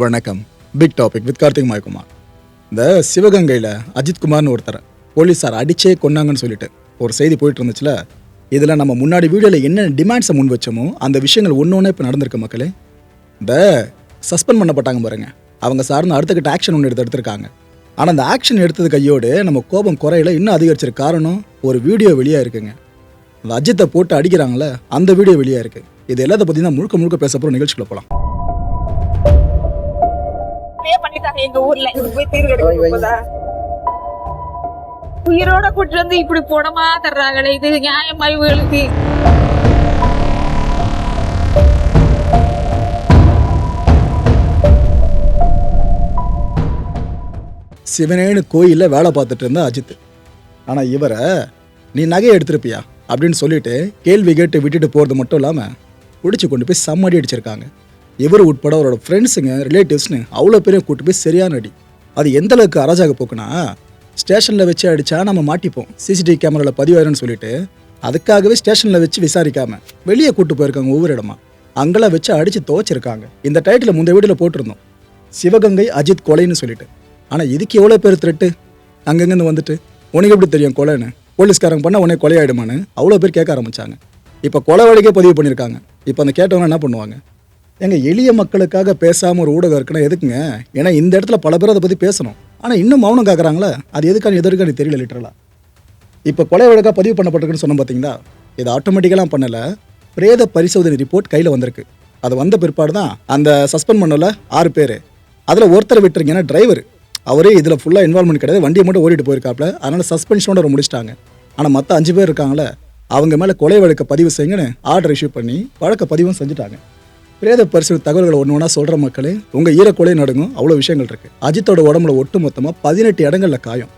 வணக்கம். Big topic with Karthik Maykumar. இந்த சிவகங்கையில் அஜித்குமார்னு ஒருத்தர் போலீஸார் அடிச்சே கொன்னாங்கன்னு சொல்லிட்டு ஒரு செய்தி போயிட்டு இருந்துச்சுல? இதில் நம்ம முன்னாடி வீடியோவில் என்னென்ன டிமாண்ட்ஸை முன் வச்சோமோ அந்த விஷயங்கள் ஒன்று ஒன்று இப்போ நடந்திருக்கு மக்களே. இந்த சஸ்பெண்ட் பண்ணப்பட்டாங்க பாருங்க. அவங்க சார்ந்து அடுத்தக்கிட்ட ஆக்ஷன் ஒன்று எடுத்து எடுத்திருக்காங்க. ஆனால் அந்த ஆக்ஷன் எடுத்தது கையோடு நம்ம கோபம் குறையில இன்னும் அதிகரிச்சிருக்க காரணம் ஒரு வீடியோ வெளியாக இருக்குங்க. அந்த அஜித்தை போட்டு அடிக்கிறாங்களே அந்த வீடியோ வெளியாக இருக்குது இது எல்லாத்த பற்றி தான் முழுக்க முழுக்க பேச போகிற நிகழ்ச்சிக்குள்ள போகலாம் அப்படியே பண்ணிட்டாங்க எங்க ஊர்ல. போய் தீர்வு உயிரோட கூட்டு வந்து இப்படி போனமா தர்றாங்களே இது நியாயமா இவங்களுக்கு சிவனேன்னு கோயிலில் வேலை பார்த்துட்டு இருந்த அஜித். ஆனால் இவரை நீ நகையை எடுத்திருப்பியா? அப்படின்னு சொல்லிட்டு கேள்வி கேட்டு விட்டுட்டு போகிறது மட்டும் இல்லாமல் பிடிச்சி கொண்டு போய் செம்மடி அடிச்சிருக்காங்க. இவர் உட்பட அவரோட ஃப்ரெண்ட்ஸுங்க ரிலேட்டிவ்ஸ்னு அவ்வளோ பேரையும் கூட்டு போய் சரியான அடி. அது எந்த அளவுக்கு அராஜாக போக்குனா ஸ்டேஷனில் வச்சு அடித்தா நம்ம மாட்டிப்போம். சிசிடிவி கேமராவில் பதிவாயிருன்னு சொல்லிட்டு அதுக்காகவே ஸ்டேஷனில் வச்சு விசாரிக்காம வெளியே கூட்டு போயிருக்காங்க ஒவ்வொரு இடமா. அங்கெல்லாம் வச்சு அடித்து துவச்சிருக்காங்க. இந்த டைட்டில் முந்தைய வீட்டில் போட்டிருந்தோம். சிவகங்கை அஜித் கொலைன்னு சொல்லிட்டு. ஆனால் இதுக்கு எவ்வளோ பேர் த்ரெட்டு? அங்கங்கேருந்து வந்துட்டு உனக்கு எப்படி தெரியும் கொலைன்னு? போலீஸ்காரங்க பண்ணால் உனக்கு கொலையாயிடுமான்னு? அவ்வளோ பேர் கேட்க ஆரம்பித்தாங்க இப்போ கொலை வழக்கே பதிவு பண்ணியிருக்காங்க இப்போ அந்த கேட்டவங்க என்ன பண்ணுவாங்க? எங்க எளிய மக்களுக்காக பேசாமல் ஒரு ஊடகம் இருக்குன்னா எதுக்குங்க? ஏன்னா இந்த இடத்துல பல பேர் அதை பற்றி பேசணும். ஆனால் இன்னும் மௌனம் காக்குறாங்களே? அது எதுக்கான எதற்கான தெரியல லிட்டரலா இப்போ கொலை வழக்காக பதிவு பண்ணப்பட்டிருக்குன்னு சொன்னோம் பார்த்தீங்களா இது ஆட்டோமேட்டிக்கலாம் பண்ணல. பிரேத பரிசோதனை ரிப்போர்ட் கையில் வந்திருக்கு. அது வந்த பிற்பாடு தான் அந்த சஸ்பெண்ட் பண்ணல ஆறு பேர். அதில் ஒருத்தரை விட்டுருங்கன்னா டிரைவர் அவரே இதில் ஃபுல்லாக இன்வால்மெண்ட் கிடையாது. வண்டியை மட்டும் ஓடிட்டு போயிருக்காப்ல. அதனால சஸ்பென்ஷனோட அவர் முடிச்சிட்டாங்க. ஆனால் மற்ற அஞ்சு பேர் இருக்காங்களே அவங்க மேலே கொலை வழக்க பதிவு செய்யுங்கன்னு ஆர்டர் இஷ்யூ பண்ணி வழக்க பதிவும் செஞ்சுட்டாங்க. பிரேத பரிசு தகவல்களை ஒன்று ஒன்றா சொல்கிற மக்களே. உங்கள் ஈரக்கொலை நடுங்கும். அவ்வளோ விஷயங்கள் இருக்குது அஜித்தோட உடம்புல ஒட்டு மொத்தமாக பதினெட்டு இடங்களில் காயம்.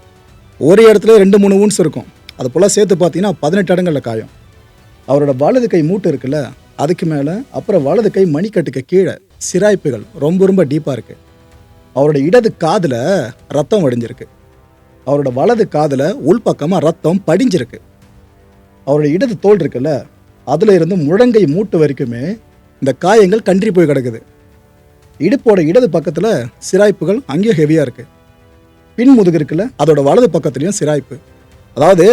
ஒரு இடத்துல ரெண்டு மூணு ஊன்ஸ் இருக்கும். அது போல் சேர்த்து பார்த்தீங்கன்னா பதினெட்டு இடங்களில் காயம். அவரோட வலது கை மூட்டு இருக்குல்ல அதுக்கு மேலே அப்புறம் வலது கை மணிக்கட்டுக்கு கீழே சிராய்ப்புகள் ரொம்ப ரொம்ப டீப்பாக இருக்குது அவரோட இடது காதில் ரத்தம் வடிஞ்சிருக்கு. அவரோட வலது காதில் உள்பக்கமாக ரத்தம் படிஞ்சிருக்கு. அவரோட இடது தோல் இருக்குல்ல அதில் இருந்து முழங்கை மூட்டு வரைக்குமே இந்த காயங்கள் கன்றி போய் கிடக்குது. இடுப்போட இடது பக்கத்தில் சிராய்ப்புகள் அங்கேயும் ஹெவியாக இருக்குது பின் முதுகு இருக்குல்ல அதோட வலது பக்கத்துலேயும் சிராய்ப்பு. அதாவது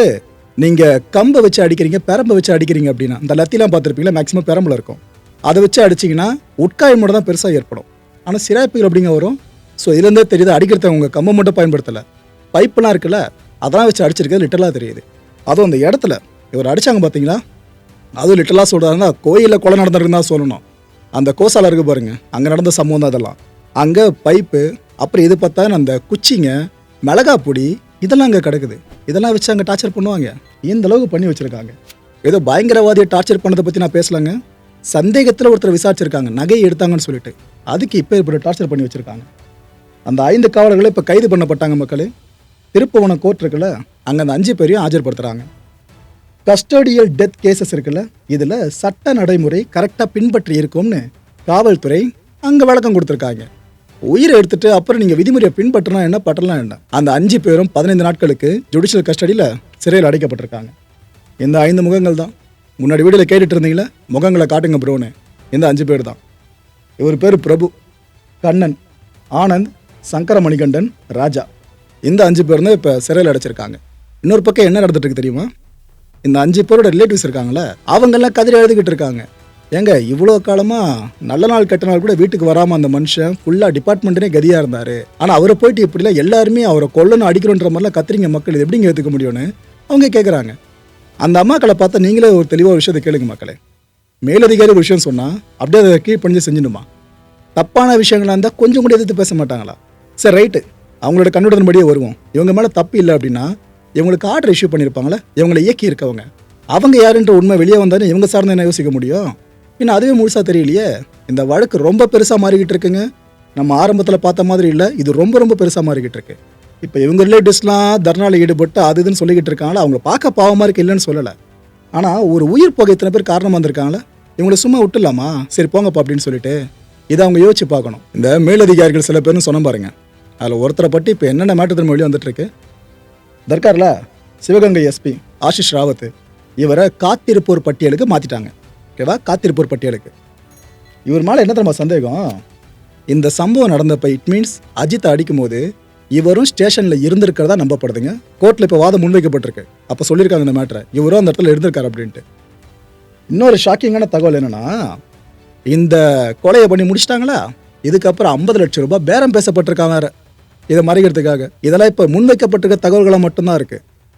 நீங்கள் கம்பை வச்சு அடிக்கிறீங்க பெரம்பை வச்சு அடிக்கிறீங்க அப்படின்னா இந்த லத்திலாம் பார்த்துருப்பீங்களா மேக்ஸிமம் பெரம்பில் இருக்கும். அதை வச்சு அடிச்சிங்கன்னா உட்காயம் மட்டும் தான் பெருசாக ஏற்படும். ஆனால் சிராய்ப்புகள் அப்படிங்க வரும். ஸோ இதுலேருந்தே தெரியுது அடிக்கிறத உங்கள் கம்பை மட்டும் பயன்படுத்தலை. பைப்பெலாம் இருக்குல்ல அதெல்லாம் வச்சு அடிச்சிருக்கிறது லிட்டலாக தெரியுது. அதுவும் அந்த இடத்துல இவர் அடித்தாங்க பார்த்தீங்களா அதுவும் லிட்டலாக சொல்கிறாருன்னா கோயிலில் கொலை நடந்திருக்குன்னு தான் சொல்லணும். அந்த கோசால இருக்கு பாருங்க அங்கே நடந்த சம்பவம் தான் அதெல்லாம் அங்கே பைப்பு அப்புறம் இது பார்த்தா அந்த குச்சிங்க மிளகா பொடி இதெல்லாம் அங்கே கிடக்குது. இதெல்லாம் வச்சு அங்கே டார்ச்சர் பண்ணுவாங்க. இந்த அளவுக்கு பண்ணி வச்சுருக்காங்க. ஏதோ பயங்கரவாதியை டார்ச்சர் பண்ணதை பற்றி நான் பேசலாங்க. சந்தேகத்தில் ஒருத்தர் விசாரிச்சிருக்காங்க. நகையை எடுத்தாங்கன்னு சொல்லிட்டு. அதுக்கு இப்போ இப்படி டார்ச்சர் பண்ணி வச்சுருக்காங்க. அந்த ஐந்து காவலர்களை இப்போ கைது பண்ணப்பட்டாங்க மக்களே. திருப்பவனம் கோர்ட் இருக்குல்ல அங்கே அந்த அஞ்சு பேரையும் ஆஜர்படுத்துகிறாங்க கஸ்டோடியல் டெத் கேசஸ் இருக்குல்ல இதில் சட்ட நடைமுறை கரெக்டாக பின்பற்றி இருக்கும்னு காவல்துறை அங்கே விளக்கம் கொடுத்துருக்காங்க. உயிரை எடுத்துட்டு அப்புறம் நீங்கள் விதிமுறையை பின்பற்றினா என்ன பட்டலாம் என்ன? அந்த அஞ்சு பேரும் பதினைந்து நாட்களுக்கு ஜுடிஷியல் கஸ்டடியில் சிறையில் அடைக்கப்பட்டிருக்காங்க. இந்த ஐந்து முகங்கள் தான். முன்னாடி வீடியில் கேட்டுட்டு இருந்தீங்களே முகங்களை காட்டுங்க ப்ரோன்னு இந்த அஞ்சு பேர் தான். இவர் பேர் பிரபு கண்ணன் ஆனந்த் சங்கர மணிகண்டன் ராஜா. இந்த அஞ்சு பேர் தான் இப்போ சிறையில் அடைச்சிருக்காங்க. இன்னொரு பக்கம் என்ன நடந்துட்டு இருக்கு தெரியுமா? இந்த அஞ்சு பேரோட ரிலேட்டிவ்ஸ் இருக்காங்களே அவங்கெல்லாம் கதிரை எழுதிக்கிட்டு இருக்காங்க. ஏங்க இவ்வளோ காலமாக நல்ல நாள் கெட்ட நாள் கூட வீட்டுக்கு வராமல் அந்த மனுஷன் ஃபுல்லாக டிபார்ட்மெண்ட்டே கதியாக இருந்தார். ஆனால் அவரை போயிட்டு இப்படிலாம் எல்லாருமே அவரை கொல்லணும் அடிக்கணுன்ற மாதிரிலாம் கத்துறீங்க மக்கள் இது எப்படிங்க ஏற்றுக்க முடியும்னு அவங்க கேட்குறாங்க அந்த அம்மாக்களை பார்த்தா நீங்களே ஒரு தெளிவாக விஷயத்தை கேளுங்க மக்களே. மேலதிகாரி ஒரு விஷயம் சொன்னால் அப்படியே அதை கீழ் பண்ணி செஞ்சிடுமா தப்பான விஷயங்களாக இருந்தால் கொஞ்சம் கூட எதிர்த்து பேச மாட்டாங்களா? சரி ரைட்டு அவங்களோட கண்ணுடன்படியே வருவோம். இவங்க மேலே தப்பு இல்லை அப்படின்னா இவங்களுக்கு ஆர்டர் இஷ்யூ பண்ணியிருப்பாங்களே இவங்களை இயக்கி இருக்கவங்க. அவங்க யாருன்ற உண்மை வெளியே வந்தாலும் இவங்க சார்ந்து என்ன யோசிக்க முடியும்? இன்னும் அதுவே முழுசாக தெரியலையே. இந்த வழக்கு ரொம்ப பெருசாக மாறிக்கிட்டு இருக்குங்க. நம்ம ஆரம்பத்தில் பார்த்த மாதிரி இல்லை இது ரொம்ப ரொம்ப பெருசாக மாறிக்கிட்டு இருக்கு. இப்போ இவங்க ரிலேட்டிவ்ஸ்லாம் தர்ணாவில் ஈடுபட்டு அது இதுன்னு சொல்லிக்கிட்டு இருக்காங்களா அவங்க பார்க்க பாவமாக இருக்கு இல்லைன்னு சொல்லலை. ஆனால் ஒரு உயிர் போக இத்தனை பேர் காரணமாக வந்திருக்காங்களே இவங்களை சும்மா விட்டுலாமா சரி போங்கப்பா அப்படின்னு சொல்லிட்டு இதை அவங்க யோசிச்சு பார்க்கணும். இந்த மேலதிகாரிகள் சில பேர்னு சொன்ன பாருங்க. அதில் ஒருத்தரை பற்றி இப்போ என்னென்ன மேட்டர் மொழி வந்துட்டு இருக்கு? தர்கார்ல சிவகங்கை எஸ்பி ஆஷிஷ் ராவத் இவரை காத்திருப்போர் பட்டியலுக்கு மாற்றிட்டாங்க ஓகேவா? காத்திருப்போர் பட்டியலுக்கு. இவர் மேலே என்ன தெரியுமா சந்தேகம்? இந்த சம்பவம் நடந்தப்ப இட் மீன்ஸ் அஜித்தை அடிக்கும்போது இவரும் ஸ்டேஷனில் இருந்திருக்கிறதா நம்பப்படுதுங்க. கோர்ட்டில் இப்போ வாதம் முன்வைக்கப்பட்டிருக்கு. அப்போ சொல்லியிருக்காங்க இந்த மேட்ரை இவரும் அந்த இடத்துல இருந்திருக்காரு அப்படின்ட்டு. இன்னொரு ஷாக்கிங்கான தகவல் என்னன்னா இந்த கொலையை பண்ணி முடிச்சிட்டாங்களா? இதுக்கப்புறம் ஐம்பது லட்சம் ரூபாய் பேரம் பேசப்பட்டிருக்காங்க வேறு. இதை மறைக்கிறதுக்காக இதெல்லாம் இப்போ முன்வைக்கப்பட்டிருக்க தகவல்களாக மட்டும்தான் இருக்கு.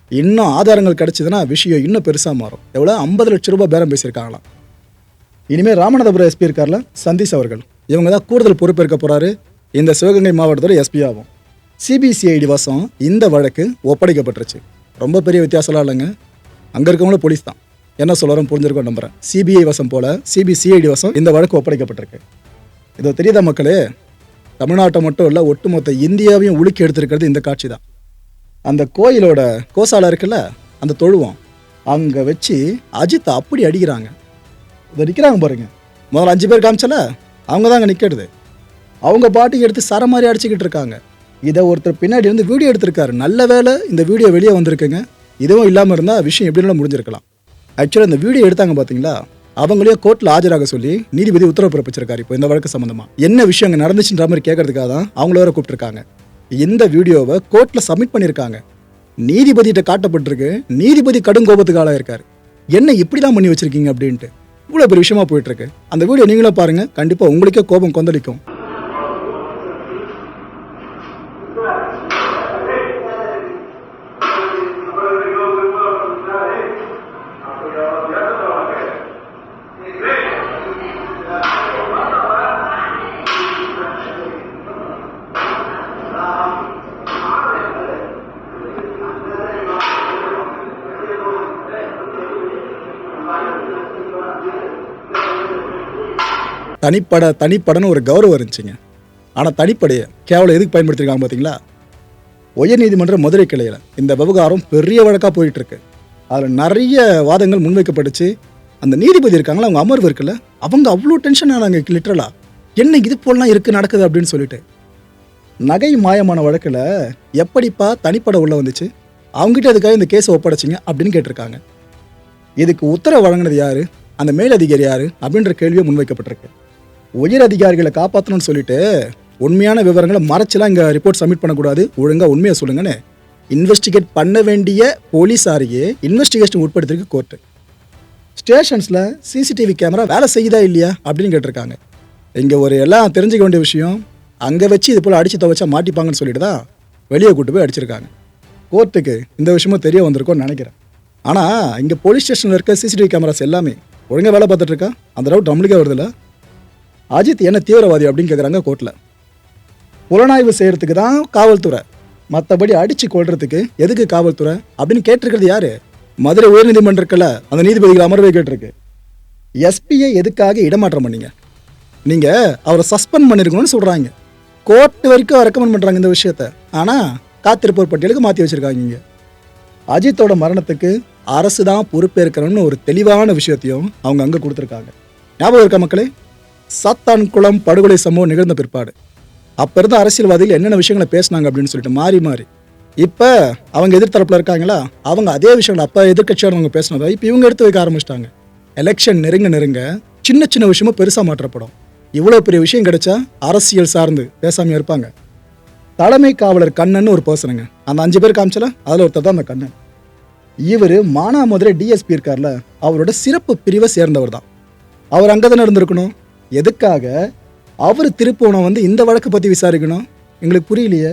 இன்னும் ஆதாரங்கள் கிடைச்சதுன்னா விஷயம் இன்னும் பெருசாக மாறும். எவ்வளோ? ஐம்பது லட்சம் ரூபாய் பேரம் பேசியிருக்காங்களாம். இனிமேல் ராமநாதபுரம் எஸ்பி இருக்கார்ல? சந்தீஷ் அவர்கள். இவங்க தான் கூடுதல் பொறுப்பேற்க போகிறாரு இந்த சிவகங்கை மாவட்டத்தோட எஸ்பி ஆகும். சிபிசிஐடி வசம் இந்த வழக்கு ஒப்படைக்கப்பட்டுருச்சு. ரொம்ப பெரிய வித்தியாசம்லாம் இல்லைங்க. அங்கே இருக்கவங்களும் போலீஸ் தான். என்ன சொல்கிறோம் புரிஞ்சிருக்கோம் நம்புறேன். சிபிஐ வசம் போல சிபிசிஐடி வசம் இந்த வழக்கு ஒப்படைக்கப்பட்டிருக்கு. இது தெரியுதா மக்களே? தமிழ்நாட்டை மட்டும் இல்லை ஒட்டுமொத்த இந்தியாவையும் உலுக்கி எடுத்திருக்கிறது இந்த காட்சி தான் அந்த கோயிலோட கோசாலை இருக்குல்ல அந்த தொழுவம் அங்கே வச்சு அஜித்தை அப்படி அடிக்கிறாங்க. இதை நிற்கிறாங்க பாருங்க. முதல்ல அஞ்சு பேர் காமிச்சல அவங்க தான் அங்கே நிற்கிறது அவங்க பாட்டுக்கு எடுத்து சர மாதிரி அடிச்சுக்கிட்டு இருக்காங்க. இதை ஒருத்தர் பின்னாடி இருந்து வீடியோ எடுத்திருக்காரு. நல்ல வேலை இந்த வீடியோ வெளியே வந்திருக்குங்க. இதுவும் இல்லாமல் இருந்தால் விஷயம் எப்படினாலும் முடிஞ்சிருக்கலாம். ஆக்சுவலாக இந்த வீடியோ எடுத்தாங்க பார்த்தீங்களா அவங்களே கோர்ட்டில் ஆஜராக சொல்லி நீதிபதி உத்தரவு பிறப்பிச்சிருக்காரு இப்போ இந்த வழக்கு சம்மந்தமாக என்ன விஷயம் அங்கே நடந்துச்சுன்ற மாதிரி கேட்கறதுக்காக தான் அவங்கள வேற கூப்பிட்டுருக்காங்க. இந்த வீடியோவை கோர்ட்டில் சப்மிட் பண்ணியிருக்காங்க நீதிபதிகிட்ட காட்டப்பட்டிருக்கு. நீதிபதி கடும் கோபத்துக்கு ஆளாக இருக்காரு. என்ன இப்படிலாம் பண்ணி வச்சிருக்கீங்க அப்படின்ட்டு. இவ்வளோ பெரிய விஷயமா போயிட்டு இருக்கு அந்த வீடியோ நீங்களும் பாருங்க. கண்டிப்பாக உங்களுக்கே கோபம் கொந்தளிக்கும். தனிப்பட தனிப்படன்னு ஒரு கௌரவம் இருந்துச்சுங்க. ஆனால் தனிப்படையை கேவலம் எதுக்கு பயன்படுத்திருக்காங்க பார்த்தீங்களா உயர்நீதிமன்ற மதுரை கிளையில் இந்த விவகாரம் பெரிய வழக்காக போயிட்டுருக்கு. அதில் நிறைய வாதங்கள் முன்வைக்கப்பட்டுச்சு. அந்த நீதிபதி இருக்காங்களா அவங்க அமர்வு இருக்குல்ல அவங்க அவ்வளோ டென்ஷன் ஆனாங்க லிட்ரலாக என்ன இது போலாம் இருக்குது நடக்குது அப்படின்னு சொல்லிட்டு. நகை மாயமான வழக்கில் எப்படிப்பா தனிப்பட உள்ளே வந்துச்சு? அவங்ககிட்ட அதுக்காக இந்த கேஸை ஒப்படைச்சிங்க அப்படின்னு கேட்டிருக்காங்க. இதுக்கு உத்தரவு வழங்கினது யார்? அந்த மேலதிகாரி யார்? அப்படின்ற கேள்வியை முன்வைக்கப்பட்டிருக்கு. உயர் அதிகாரிகளை காப்பாற்றணும்னு சொல்லிட்டு உண்மையான விவரங்களை மறைச்செல்லாம் இங்கே ரிப்போர்ட் சப்மிட் பண்ணக்கூடாது. ஒழுங்காக உண்மையை சொல்லுங்கன்னு. இன்வெஸ்டிகேட் பண்ண வேண்டிய போலீஸாரையே இன்வெஸ்டிகேஷன் உட்படுத்திருக்கு கோர்ட்டு ஸ்டேஷன்ஸில் சிசிடிவி கேமரா வேலை செய்யுதா இல்லையா அப்படின்னு கேட்டிருக்காங்க. இங்கே ஒரு எல்லாம் தெரிஞ்சுக்க வேண்டிய விஷயம் அங்கே வச்சு இது போல் அடித்து துவைச்சா மாட்டிப்பாங்கன்னு சொல்லிட்டு தான் வெளியே கூட்டு போய் அடிச்சிருக்காங்க. கோர்ட்டுக்கு இந்த விஷயமும் தெரிய வந்திருக்கோன்னு நினைக்கிறேன். ஆனால் இங்கே போலீஸ் ஸ்டேஷனில் இருக்க சிசிடிவி கேமராஸ் எல்லாமே ஒழுங்காக வேலை பார்த்துட்ருக்கா அந்த டவுட் நம்மளுக்கே வருதுல்ல? அஜித் என்ன தீவிரவாதி அப்படின்னு கேட்குறாங்க கோர்ட்டில் புலனாய்வு செய்கிறதுக்கு தான் காவல்துறை. மற்றபடி அடித்து கொள்றதுக்கு எதுக்கு காவல்துறை? அப்படின்னு கேட்டிருக்கிறது யாரு? மதுரை உயர்நீதிமன்றத்தில் அந்த நீதிபதிகள் அமர்வை கேட்டிருக்கு. எஸ்பியை எதுக்காக இடமாற்றம் பண்ணீங்க? நீங்கள் அவரை சஸ்பெண்ட் பண்ணியிருக்கணும்னு சொல்கிறாங்க கோர்ட் வரைக்கும் ரெக்கமெண்ட் பண்ணுறாங்க இந்த விஷயத்த. ஆனால் காத்திருப்போர் பட்டியலுக்கு மாற்றி வச்சுருக்காங்க இங்கே. அஜித்தோட மரணத்துக்கு அரசு தான் பொறுப்பேற்கணும்னு ஒரு தெளிவான விஷயத்தையும் அவங்க அங்கே கொடுத்துருக்காங்க. ஞாபகம் இருக்கா மக்களே? சாத்தான் குளம் படுகொலை சம்பவம் நிகழ்ந்த பிற்பாடு. அப்போ இருந்த அரசியல்வாதிகள் என்னென்ன விஷயங்களை பேசுனாங்க அப்படின்னு சொல்லிட்டு மாறி மாறி. இப்போ அவங்க எதிர்த்தரப்பில் இருக்காங்களா? அவங்க அதே விஷயங்கள் அப்போ எதிர்க்கட்சியானவங்க பேசினதா? இப்போ இவங்க எடுத்து வைக்க ஆரம்பிச்சிட்டாங்க. எலெக்ஷன் நெருங்க நெருங்க சின்ன சின்ன விஷயமும் பெருசாக மாற்றப்படும். இவ்வளோ பெரிய விஷயம் கிடைச்சா அரசியல் சார்ந்து பேசாமல் இருப்பாங்க. தலைமை காவலர் கண்ணன் ஒரு பர்சனுங்க அந்த அஞ்சு பேர் காமிச்சல? அதில் ஒருத்தர் தான் அந்த கண்ணன். இவர் மானாமதுரை டிஎஸ்பி இருக்கார்ல அவரோட சிறப்பு பிரிவை சேர்ந்தவர் தான். அவர் அங்கே தானே இருந்திருக்கணும்? எதுக்காக அவர் திருப்போனை வந்து இந்த வழக்கு பற்றி விசாரிக்கணும்? எங்களுக்கு புரியலையே.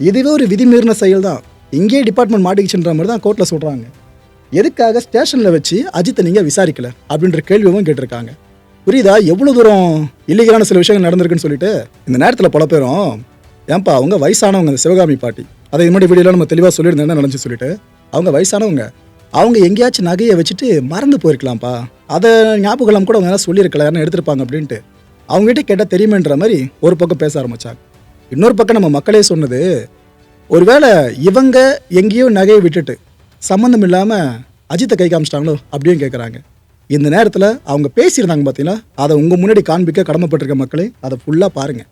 இதுவே ஒரு விதிமீறின செயல் தான் இங்கேயே டிபார்ட்மெண்ட் மாட்டிக்கிச்சுன்ற மாதிரி தான் கோர்ட்டில் சொல்கிறாங்க எதுக்காக ஸ்டேஷனில் வச்சு அஜித்தை நீங்கள் விசாரிக்கல? அப்படின்ற கேள்வியும் கேட்டிருக்காங்க. புரியுதா? எவ்வளோ தூரம் இல்லீகலான சில விஷயங்கள் நடந்திருக்குன்னு சொல்லிட்டு இந்த நேரத்தில் பல பேரும் ஏன்பா அவங்க வயசானவங்க அந்த சிவகாமி பாட்டி. அதை இது மாதிரி வீடியோவில் நம்ம தெளிவாக சொல்லியிருந்தேன் என்ன நடந்துச்சு சொல்லிட்டு அவங்க வயசானவங்க அவங்க எங்கேயாச்சும் நகையை வச்சுட்டு மறந்து போயிருக்கலாம்ப்பா. அதை ஞாபகம் கூட அவங்க எல்லாம் சொல்லியிருக்கல யாரும் எடுத்திருப்பாங்க அப்படின்ட்டு. அவங்ககிட்ட கேட்டால் தெரியுமேன்ற மாதிரி ஒரு பக்கம் பேச ஆரம்பித்தாங்க இன்னொரு பக்கம் நம்ம மக்களே சொன்னது ஒருவேளை இவங்க எங்கேயோ நகையை விட்டுட்டு சம்மந்தம் இல்லாமல் அஜித்தை கை காமிச்சிட்டாங்களோ அப்படியும் கேட்குறாங்க இந்த நேரத்தில் அவங்க பேசியிருந்தாங்க பார்த்தீங்களா அதை உங்கள் முன்னாடி காண்பிக்க கடமைப்பட்டிருக்க மக்களே அதை ஃபுல்லாக பாருங்கள்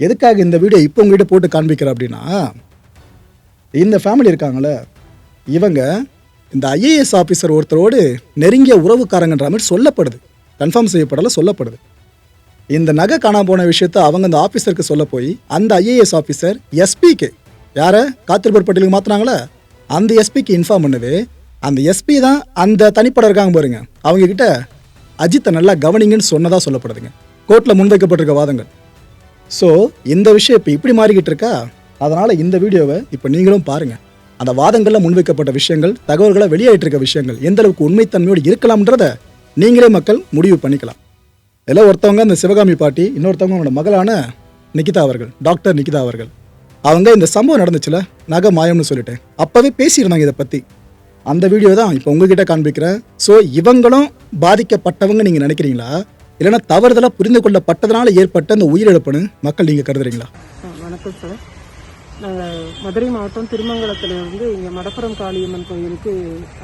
எதுக்காக இந்த வீடியோ இப்போ உங்ககிட்ட போட்டு காண்பிக்கிறேன் அப்படின்னா இந்த ஃபேமிலி இருக்காங்களே இவங்க இந்த ஐஏஎஸ் ஆஃபீஸர் ஒருத்தரோடு நெருங்கிய உறவுக்காரங்கன்ற மாதிரி சொல்லப்படுது. கன்ஃபார்ம் செய்யப்படலை சொல்லப்படுது. இந்த நகை காணாம போன விஷயத்த அவங்க அந்த ஆஃபீஸருக்கு சொல்ல போய் அந்த ஐஏஎஸ் ஆஃபீஸர் எஸ்பிக்கு யாரை? காத்திருப்பர் பட்டியலுக்கு மாற்றினாங்களே அந்த எஸ்பிக்கு இன்ஃபார்ம் பண்ணுது. அந்த எஸ்பி தான் அந்த தனிப்படம் இருக்காங்க பாருங்க. அவங்க கிட்ட அஜித்தை நல்லா கவனிங்கன்னு சொன்னதாக சொல்லப்படுதுங்க. கோர்ட்டில் முன்வைக்கப்பட்டிருக்க வாதங்கள். ஸோ இந்த விஷயம் இப்போ இப்படி மாறிக்கிட்டு இருக்கா? அதனால் இந்த வீடியோவை இப்போ நீங்களும் பாருங்கள் அந்த வாதங்களில் முன்வைக்கப்பட்ட விஷயங்கள் தகவல்களை வெளியாயிட்டிருக்க விஷயங்கள் எந்த அளவுக்கு உண்மைத்தன்மையோடு இருக்கலாம்ன்றத நீங்களே மக்கள் முடிவு பண்ணிக்கலாம். இதில் ஒருத்தவங்க அந்த சிவகாமி பாட்டி இன்னொருத்தவங்க அவங்களோட மகளான நிகிதா அவர்கள் டாக்டர் நிகிதா அவர்கள். அவங்க இந்த சம்பவம் நடந்துச்சுல நகை மாயம்னு சொல்லிட்டேன் அப்போவே பேசியிருந்தாங்க இதை பற்றி அந்த வீடியோ தான் இப்போ உங்ககிட்ட காண்பிக்கிறேன் ஸோ இவங்களும் பாதிக்கப்பட்டவங்க நீங்கள் நினைக்கிறீங்களா? இல்லைன்னா தவறுதலாக புரிந்து கொள்ளப்பட்டதனால ஏற்பட்ட அந்த உயிரிழப்புன்னு மக்கள் நீங்கள் கருதுறீங்களா? வணக்கம் சார் நாங்கள் மதுரை மாவட்டம் திருமங்கலத்தில் இருந்து இங்கே மடப்புரம் காளியம்மன் கோயிலுக்கு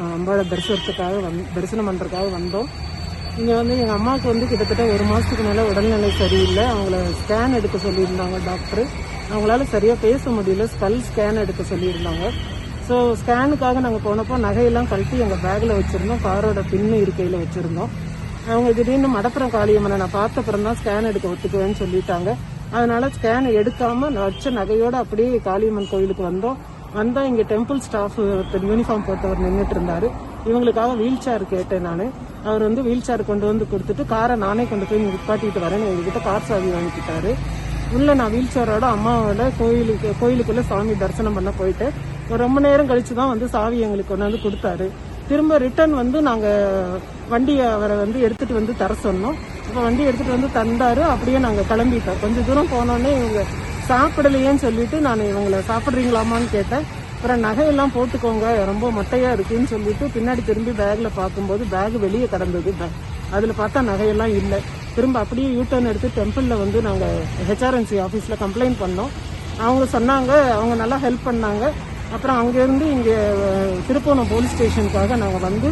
ஆ, தரிசனத்துக்காக வந் தரிசனம் பண்ணுறதுக்காக வந்தோம். இங்கே வந்து எங்கள் அம்மாவுக்கு வந்து கிட்டத்தட்ட ஒரு மாதத்துக்கு மேலே உடல்நிலை சரியில்லை. அவங்கள ஸ்கேன் எடுக்க சொல்லியிருந்தாங்க டாக்டர் அவங்களால சரியாக பேச முடியல. ஸ்கல் ஸ்கேன் எடுக்க சொல்லியிருந்தாங்க. ஸோ ஸ்கேனுக்காக நாங்கள் போனப்போ நகையெல்லாம் கழட்டி எங்கள் பேக்கில் வச்சுருந்தோம். காரோட பின்னு இருக்கையில் வச்சுருந்தோம். அவங்க திடீர்னு மடப்புறம் காளியம்மனை நான் பார்த்த அப்புறம் தான் ஸ்கேன் எடுக்க ஒத்துக்குவேன்னு சொல்லிட்டாங்க. அதனால ஸ்கேன் எடுக்காம வச்ச நகையோட அப்படியே காளியம்மன் கோயிலுக்கு வந்தோம். வந்தா இங்க டெம்பிள் ஸ்டாஃப் ஒருத்தர் யூனிஃபார்ம் போட்டவர் நின்றுட்டு இருந்தாரு. இவங்களுக்காக வீல் சேர் கேட்டேன் நான். அவர் வந்து வீல் சேர் கொண்டு வந்து கொடுத்துட்டு காரை நானே கொண்டு போய் நிப்பாட்டிட்டு வரேன்னு எங்ககிட்ட கார் சாவி வாங்கிக்கிட்டாரு. உள்ள நான் வீல் சேரோட அம்மாவோட கோயிலுக்கு கோயிலுக்குள்ள சாமி தரிசனம் பண்ண போயிட்டு ஒரு ரொம்ப நேரம் கழிச்சு தான் வந்து சாவி எங்களுக்கு கொண்டு வந்து கொடுத்தாரு. திரும்ப ரிட்டர்ன் வந்து நாங்க வண்டியை அவரை வந்து எடுத்துட்டு வந்து தர சொன்னோம். இப்போ வண்டி எடுத்துகிட்டு வந்து தந்தாரு. அப்படியே நாங்கள் கிளம்பிட்டோம். கொஞ்சம் தூரம் போனோடனே இவங்க சாப்பிடலையேன்னு சொல்லிட்டு நான் இவங்களை சாப்பிட்றீங்களாமான்னு கேட்டேன். அப்புறம் நகையெல்லாம் போட்டுக்கோங்க. ரொம்ப மொட்டையாக இருக்குன்னு சொல்லிட்டு பின்னாடி திரும்பி பேக்கில் பார்க்கும்போது பேக் வெளியே கிடந்தது. அதில் பார்த்தா நகையெல்லாம் இல்லை. திரும்ப அப்படியே யூ எடுத்து டெம்பிளில் வந்து நாங்கள் ஹெச்ஆர்என்சி ஆஃபீஸில் கம்ப்ளைண்ட் பண்ணோம். அவங்க சொன்னாங்க. அவங்க நல்லா ஹெல்ப் பண்ணாங்க. அப்புறம் அங்கேருந்து இங்கே அஹ், திருப்போணம் போலீஸ் ஸ்டேஷனுக்காக நாங்கள் வந்து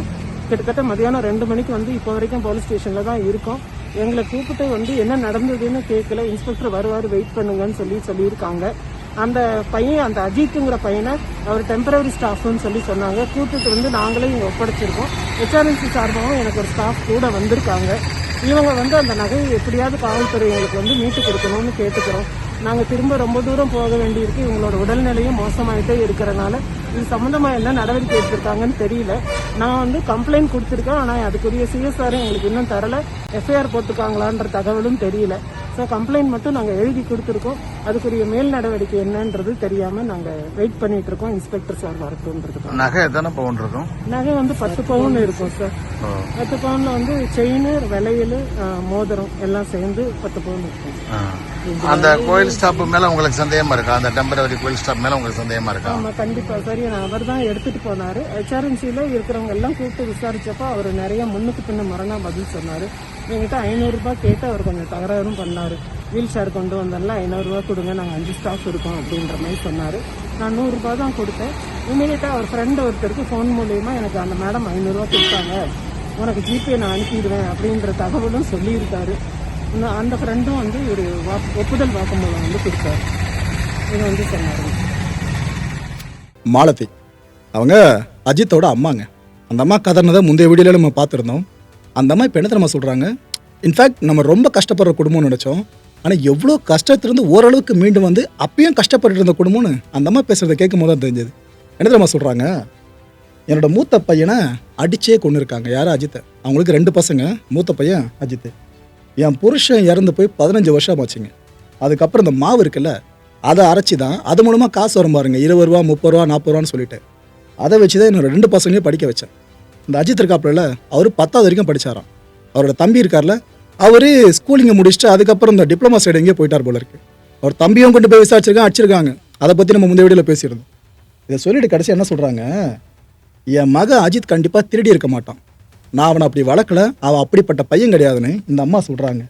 கிட்டத்தட்ட மதியானம் ரெண்டு மணிக்கு வந்து இப்போ வரைக்கும் போலீஸ் ஸ்டேஷனில் தான் இருக்கோம். எங்களை கூப்பிட்டு வந்து என்ன நடந்ததுன்னு கேட்கல. இன்ஸ்பெக்டர் வருவார் வெயிட் பண்ணுங்கன்னு சொல்லி சொல்லியிருக்காங்க. அந்த பையன் அந்த அஜித்துங்கிற பையனை அவர் டெம்பரரி ஸ்டாஃப்னு சொல்லி சொன்னாங்க. கூப்பிட்டு வந்து நாங்களே இங்கே ஒப்படைச்சிருக்கோம். ஹெச்ஆர்என்சி சார்பாகவும் எனக்கு ஒரு ஸ்டாஃப் கூட வந்திருக்காங்க. இவங்க வந்து அந்த நகையை எப்படியாவது காவல்துறை எங்களுக்கு வந்து மீட்டு கொடுக்கணும்னு கேட்டுக்கிறோம். நாங்கள் திரும்ப ரொம்ப தூரம் போக வேண்டியிருக்கு. இவங்களோட உடல்நிலையும் மோசமாயிட்டே இருக்கிறனால இது சம்மந்தமாக என்ன நடவடிக்கை எடுத்திருக்காங்கன்னு தெரியல. நான் வந்து கம்ப்ளைண்ட் கொடுத்துருக்கேன். ஆனால் அதுக்குரிய சிஎஸ்ஆர் எங்களுக்கு இன்னும் தரல. எஃப்ஐஆர் போட்டுக்காங்களான்ற தகவலும் தெரியல. ஸோ கம்ப்ளைண்ட் மட்டும் நாங்கள் எழுதி கொடுத்துருக்கோம். அதுக்குரிய மேல் நடவடிக்கை என்னன்றது தெரியாம நாங்கள் வெயிட் பண்ணிட்டு இருக்கோம் இன்ஸ்பெக்டர் சார் வரட்டும்ன்றதுக்கு நகை எத்தனை பவுன் இருக்கும்? நகை வந்து பத்து பவுன் இருக்கும் சார் பத்து பவுன்ல வந்து செயின் வளையல் அஹ், மோதிரம் எல்லாம் சேர்ந்து பத்து பவுன் இருக்கும். அந்த கோயில் ஸ்டாப் மேல உங்களுக்கு சந்தேகமா இருக்கா? அந்த டெம்பரவரி கோயில் ஸ்டாப் மேல உங்களுக்கு சந்தேகமா இருக்கா? ஆமா கண்டிப்பா சரி அவர் தான் எடுத்துட்டு போனாரு. ஹெச்ஆர்என்சில இருக்கிறவங்க எல்லாம் கூப்பிட்டு விசாரிச்சப்போ அவர் நிறைய முன்னுக்கு பின்ன மரணா பதில் சொன்னாரு. எங்கிட்ட ஐநூறுரூபா கேட்டு அவர் கொஞ்சம் தகராறும் பண்ணாரு. வீல் சேர் கொண்டு வந்தோம்ல ஐநூறுரூவா கொடுங்க நாங்கள் அஞ்சு ஸ்டாஃப் இருக்கோம் அப்படின்ற மாதிரி சொன்னார். நான் நூறுரூபா தான் கொடுத்தேன். இமீடியட்டாக அவர் ஃப்ரெண்டு ஒருத்தருக்கு ஃபோன் மூலியமாக எனக்கு அந்த மேடம் ஐநூறுரூவா கொடுத்தாங்க. உனக்கு ஜிபே நான் அனுப்பிடுவேன் அப்படின்ற தகவலும் சொல்லியிருக்காரு. அந்த ஃப்ரெண்டும் வந்து ஒரு வாக்கு- ஒப்புதல் வாக்குமூலம் வந்து கொடுத்தாரு. இது வந்து சொன்னார். மாலதி. அவங்க அஜித்தோட அம்மாங்க. அந்த அம்மா கதர்னதை முந்தைய வீடியோவில் நம்ம பார்த்துருந்தோம். அந்த அம்மா இப்போ என்ன தெரியுமா சொல்கிறாங்க இன்ஃபேக்ட் நம்ம ரொம்ப கஷ்டப்படுற குடும்பம்னு நினச்சோம். ஆனால் எவ்வளோ கஷ்டத்துலேருந்து ஓரளவுக்கு மீண்டும் வந்து அப்பயும் கஷ்டப்பட்டு இருந்த குடும்பம்னு அந்த அம்மா பேசுகிறத கேட்கும் போது தான் தெரிஞ்சது. என்ன தெரியுமா சொல்கிறாங்க என்னோட மூத்த பையனை அடிச்சே கொண்டு இருக்காங்க யார்? அஜித்தை. அவங்களுக்கு ரெண்டு பசங்க. மூத்த பையன் அஜித் என் புருஷன் இறந்து போய் பதினஞ்சு வருஷம் ஆச்சுங்க. அதுக்கப்புறம் இந்த மாவு இருக்குல்ல அதை அரைச்சி தான் அது மூலமாக காசு வரும் பாருங்க. இருபது ரூபா முப்பது ரூபா நாற்பது ரூபான்னு சொல்லிட்டு. அதை வச்சு தான் என்னோட ரெண்டு பசங்களையும் படிக்க வச்சேன். இந்த அஜித் இருக்காப்புல அவர் பத்தாவது வரைக்கும் படித்தாராம் அவரோட தம்பி இருக்கார்ல அவர் ஸ்கூலிங்கை முடிச்சுட்டு அதுக்கப்புறம் இந்த டிப்ளமா சைடு எங்கேயோ போயிட்டார் போல இருக்கு. அவர் தம்பியும் கொண்டு போய் விசாரிச்சிருக்கான் அடிச்சிருக்காங்க. அதை பற்றி நம்ம முந்தைய வீடியோவில் பேசியிருந்தோம். இதை சொல்லிட்டு கடைசி என்ன சொல்கிறாங்க என் மக அஜித் கண்டிப்பாக திருடி இருக்க மாட்டான். நான் அவனை அப்படி வளர்க்கல அவன் அப்படிப்பட்ட பையன் கிடையாதுன்னு இந்த அம்மா சொல்கிறாங்க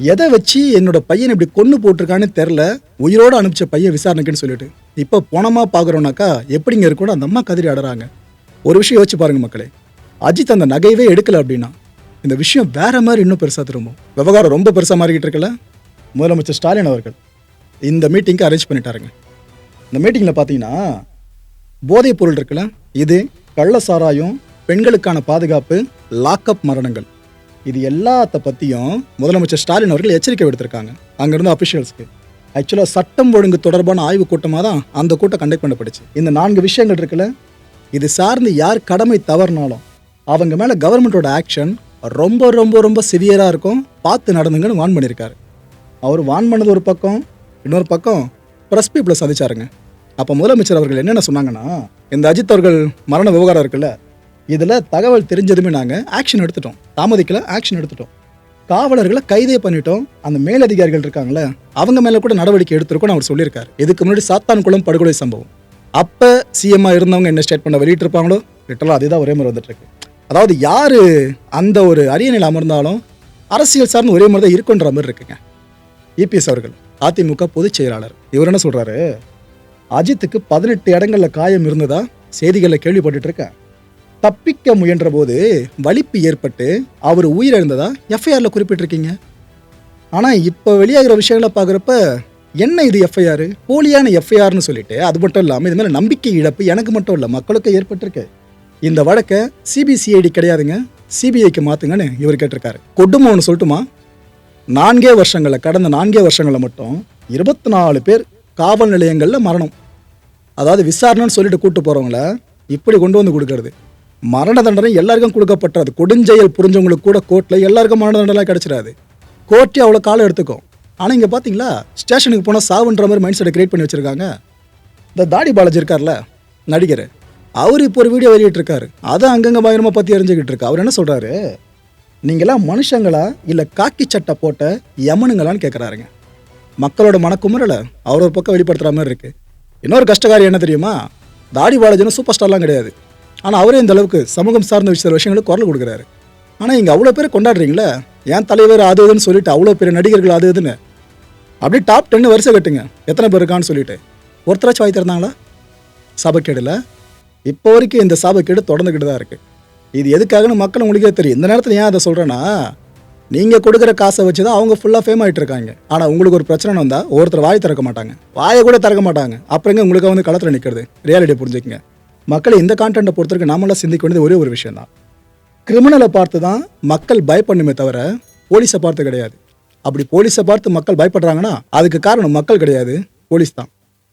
எதை வச்சு என்னோட பையன் இப்படி கொன்று போட்டிருக்கான்னு தெரில உயிரோடு அனுப்பிச்ச பையன் விசாரணைக்குன்னு சொல்லிட்டு. இப்போ போனமாக பார்க்குறோன்னாக்கா எப்படிங்க இருக்கும்னு அந்த அம்மா கதிரி ஆடுறாங்க ஒரு விஷயம் யோசிச்சு பாருங்கள் மக்களே. அஜித் அந்த நகையவே எடுக்கல அப்படின்னா இந்த விஷயம் வேற மாதிரி இன்னும் பெருசாக திரும்பும். விவகாரம் ரொம்ப பெருசாக மாறிக்கிட்டு இருக்கல முதலமைச்சர் ஸ்டாலின் அவர்கள் இந்த மீட்டிங்க்கு அரேஞ்ச் பண்ணிட்டாருங்க. இந்த மீட்டிங்கில் பார்த்தீங்கன்னா போதைப் பொருள் இருக்குல்ல? இது கள்ள சாராயம் பெண்களுக்கான பாதுகாப்பு லாக்அப் மரணங்கள். இது எல்லாத்த பற்றியும் முதலமைச்சர் ஸ்டாலின் அவர்கள் எச்சரிக்கை விடுத்திருக்காங்க. அங்கேருந்து அஃபிஷியல்ஸ்க்கு ஆக்சுவலாக சட்டம் ஒழுங்கு தொடர்பான ஆய்வு கூட்டமாக தான் அந்த கூட்டம் கண்டக்ட் பண்ணப்படுச்சு இந்த நான்கு விஷயங்கள் இருக்குல்ல? இது சார்ந்து யார் கடமை தவறினாலும் அவங்க மேலே கவர்மெண்ட்டோட ஆக்ஷன் ரொம்ப ரொம்ப ரொம்ப சிவியராக இருக்கும். பார்த்து நடந்துங்கன்னு வான் பண்ணியிருக்காரு. அவர் வான் பண்ணது ஒரு பக்கம் இன்னொரு பக்கம் ப்ரெஸ் பீப்புளை சந்திச்சாருங்க. அப்போ முதலமைச்சர் அவர்கள் என்னென்ன சொன்னாங்கன்னா இந்த அஜித் அவர்கள் மரண விவகாரம் இருக்குல்ல இதில் தகவல் தெரிஞ்சதுமே நாங்கள் ஆக்ஷன் எடுத்துட்டோம். தாமதிக்கல ஆக்ஷன் எடுத்துட்டோம். காவலர்களை கைதே பண்ணிட்டோம். அந்த மேலதிகாரிகள் இருக்காங்களே அவங்க மேலே கூட நடவடிக்கை எடுத்திருக்கோம்னு அவர் சொல்லியிருக்காரு. இதுக்கு முன்னாடி சாத்தான்குளம் படுகொலை சம்பவம். அப்போ சிஎம்மாக இருந்தவங்க என்ன ஸ்டேட் பண்ண வெளியிட்டிருப்பாங்களோ? லிட்டலாக அதே தான் ஒரே மாதிரி வந்துட்டு இருக்கு. அதாவது யார் அந்த ஒரு அரியணையில் அமர்ந்தாலும் அரசியல் சார்ந்து ஒரே மாதிரி தான் இருக்குன்ற மாதிரி இருக்குங்க. இபிஎஸ் அவர்கள் அதிமுக பொதுச் செயலாளர். இவர் என்ன சொல்கிறாரு அஜித்துக்கு பதினெட்டு இடங்களில் காயம் இருந்ததா செய்திகளை கேள்விப்பட்டுட்டு இருக்கேன். தப்பிக்க முயன்ற போது வலிப்பு ஏற்பட்டு அவர் உயிரிழந்ததா எஃப்ஐஆரில் குறிப்பிட்டிருக்கீங்க. ஆனால் இப்போ வெளியாகிற விஷயங்களை பார்க்குறப்ப என்ன இது எஃப்ஐஆர்? போலியான எஃப்ஐஆர்னு சொல்லிட்டு அது மட்டும் இல்லாமல் இது மேலே நம்பிக்கை இழப்பு எனக்கு மட்டும் இல்லை மக்களுக்கு ஏற்பட்டிருக்கு. இந்த வழக்கை சிபிசிஐடி கிடையாதுங்க. சிபிஐக்கு மாத்துங்கன்னு இவர் கேட்டிருக்காரு. கொடுமோன்னு சொல்லட்டுமா? நான்கே வருஷங்களில் கடந்த நான்கே வருஷங்களில் மட்டும் இருபத்தி நாலு பேர் காவல் நிலையங்களில் மரணம். அதாவது விசாரணைன்னு சொல்லிட்டு கூட்டு போகிறவங்கள இப்படி கொண்டு வந்து கொடுக்கறது. மரண தண்டனை எல்லாருக்கும் கொடுக்கப்பட்டது. கொடுஞ்செயல் புரிஞ்சவங்களுக்கு கூட கோர்ட்டில் எல்லாருக்கும் மரண தண்டனை கிடைச்சிடாது. கோர்ட்டே அவ்வளோ காலம் எடுத்துக்கும். ஆனால் இங்கே பார்த்தீங்களா ஸ்டேஷனுக்கு போனால் சாவுன்ற மாதிரி மைண்ட் செட்டை கிரியேட் பண்ணி வச்சுருக்காங்க. இந்த தாடி பாலாஜி இருக்கார்ல நடிகர். அவர் இப்போ ஒரு வீடியோ வெளியிட்டிருக்காரு. அதை அங்கங்கே பயங்கரமாக பற்றி எரிஞ்சுக்கிட்டு இருக்கு. அவர் என்ன சொல்கிறாரு நீங்களாம் மனுஷங்களா இல்லை காக்கி சட்டை போட்ட யமனுங்களான்னு கேட்குறாருங்க மக்களோட மனக்குமுறலை அவர் ஒரு பக்கம் வெளிப்படுத்துகிற மாதிரி இருக்குது இன்னொரு கஷ்டக்காரி என்ன தெரியுமா? தாடி பாலாஜின்னு சூப்பர் ஸ்டார்லாம் கிடையாது. ஆனால் அவரே இந்த அளவுக்கு சமூகம் சார்ந்த சில விஷயங்களுக்கு குரல் கொடுக்குறாரு. ஆனால் இங்கே அவ்வளோ பேர் கொண்டாடுறீங்களே? ஏன் தலைவர் அது இதுன்னு சொல்லிட்டு அவ்வளோ பெரிய நடிகர்கள் அது இதுன்னு. அப்படியே டாப் டென்னு வரிசை கட்டுங்க. எத்தனை பேர் இருக்கான்னு சொல்லிட்டு. ஒருத்தராச்சும் வாய் திறந்தாங்களா சபைக்கேடில்? இப்போ வரைக்கும் இந்த சாபக்கேடு தொடர்ந்துக்கிட்டு தான் இருக்குது இது எதுக்காகன்னு மக்கள் உங்களுக்கே தெரியும். இந்த நேரத்தில் ஏன் அதை சொல்கிறேன்னா நீங்கள் கொடுக்குற காசை வச்சு தான் அவங்க ஃபுல்லாக ஃபேம் ஆகிட்டு இருக்காங்க. ஆனால் உங்களுக்கு ஒரு பிரச்சனை வந்தால் ஒருத்தர் வாய் திறக்க மாட்டாங்க. வாயை கூட திறக்க மாட்டாங்க. அப்புறங்க உங்களுக்கு வந்து களத்தில் நிற்கிறது ரியாலிட்டியை புரிஞ்சுக்கங்க. மக்களை இந்த கான்டென்ட்டை பொறுத்தவரைக்கும் நாமெல்லாம் சிந்திக்க வேண்டியது ஒரே ஒரு விஷயம் தான். கிரிமினலை பார்த்து தான் மக்கள் பயப்படணுமே தவிர போலீஸை பார்த்து கிடையாது. அப்படி போலீஸை பார்த்து மக்கள் பயப்படுறாங்கன்னா அதுக்கு காரணம் மக்கள் கிடையாது போலீஸ் தான்.